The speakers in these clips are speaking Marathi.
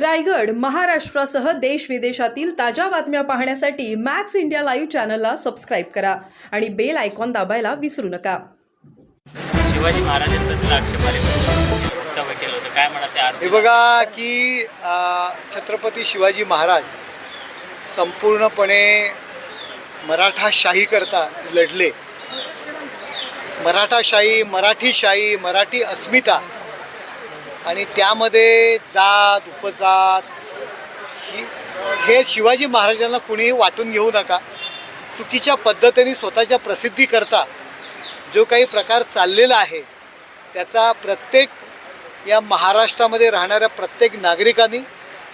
रायगड महाराष्ट्रासह देश विदेशातील ताज्या बातम्या पाहण्यासाठी मॅक्स इंडिया लाईव्ह चॅनलला सबस्क्राईब करा आणि बेल आयकॉन दाबायला विसरू नका. शिवाजी महाराजांबद्दल आक्षेपार्ह वक्तव्य केलं होतं. काय म्हणा ते हे बघा की अ, छत्रपती शिवाजी महाराज संपूर्णपणे मराठाशाहीकरता लढले. मराठाशाही मराठीशाही मराठी अस्मिता आणि त्यामध्ये जात उपजात ही हे शिवाजी महाराजांना कुणीही वाटून घेऊ नका. चुकीच्या पद्धतीने स्वतःच्या प्रसिद्धीकरता जो काही प्रकार चाललेला आहे त्याचा प्रत्येक या महाराष्ट्रामध्ये राहणाऱ्या प्रत्येक नागरिकांनी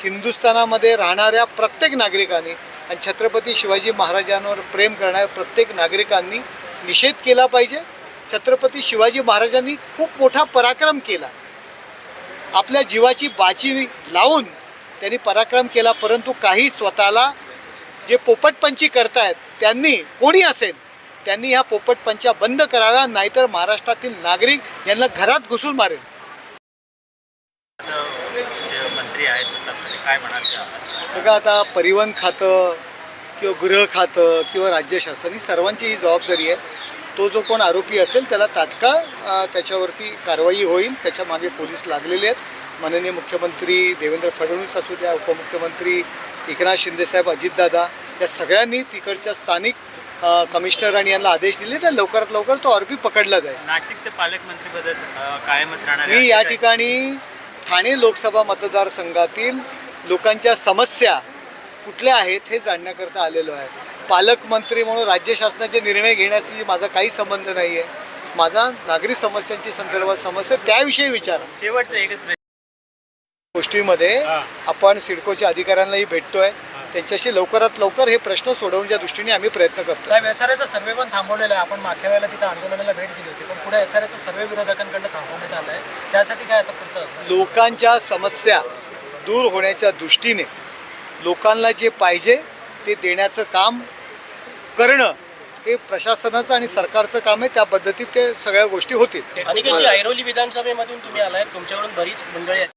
हिंदुस्थानामध्ये राहणाऱ्या प्रत्येक नागरिकांनी आणि छत्रपती शिवाजी महाराजांवर प्रेम करणाऱ्या प्रत्येक नागरिकांनी निषेध केला पाहिजे. छत्रपती शिवाजी महाराजांनी खूप मोठा पराक्रम केला. आपल्या जीवाची बाची लावून त्यांनी पराक्रम केला परंतु काही स्वतःला जे पोपटपंची करतायत त्यांनी कोणी असेल त्यांनी ह्या पोपटपंच्या बंद कराव्या नाहीतर महाराष्ट्रातील नागरिक यांना घरात घुसून मारेल. बघा आता परिवहन खातं किंवा गृह खातं किंवा राज्य शासन ही सर्वांची ही जबाबदारी आहे. तो जो कोण आरोपी असेल त्याला तात्काळ त्याच्यावरती कारवाई होईल. त्याच्यामागे पोलीस लागलेले आहेत. माननीय मुख्यमंत्री देवेंद्र फडणवीस असू द्या उपमुख्यमंत्री एकनाथ शिंदेसाहेब अजितदादा या सगळ्यांनी तिकडच्या स्थानिक अ, कमिशनर आणि यांना आदेश दिले तर लवकरात लवकर तो आरोपी पकडला जाईल. नाशिकचे पालकमंत्री पद कायमच राहणार मी या ठिकाणी ठाणे लोकसभा मतदारसंघातील लोकांच्या समस्या कुठल्या आहेत हे जाणण्याकरता आलेलो आहे. पालकमंत्री म्हणून राज्य शासनाचे निर्णय घेण्याशी माझा काही संबंध नाही आहे माझा नागरी समस्यांची संदर्भात समस्या त्याविषयी विचार. शेवटचं एकच गोष्टीमध्ये. आपण सिडकोच्या अधिकाऱ्यांनाही भेटतोय. त्यांच्याशी लवकरात लवकर हे प्रश्न सोडवण्याच्या दृष्टीने आम्ही प्रयत्न करतो साहेब एस आर एचा सर्वे पण थांबवलेला आहे. आपण मागच्या वेळेला तिथं आंदोलनाला भेट दिली होती. पण पुढे एस आर एचा सर्वे विरोधकांकडनं थांबवण्यात आला आहे त्यासाठी काय आता पुढचं असतं लोकांच्या समस्या दूर होण्याच्या दृष्टीने लोकांना जे पाहिजे ते देण्याचं काम करणं हे प्रशासनाचं आणि सरकारचं काम आहे. त्या पद्धतीत ते सगळ्या गोष्टी होतील. आणि ऐरोली विधानसभेमधून तुम्ही आलाय तुमच्याकडून बरीच मंडळी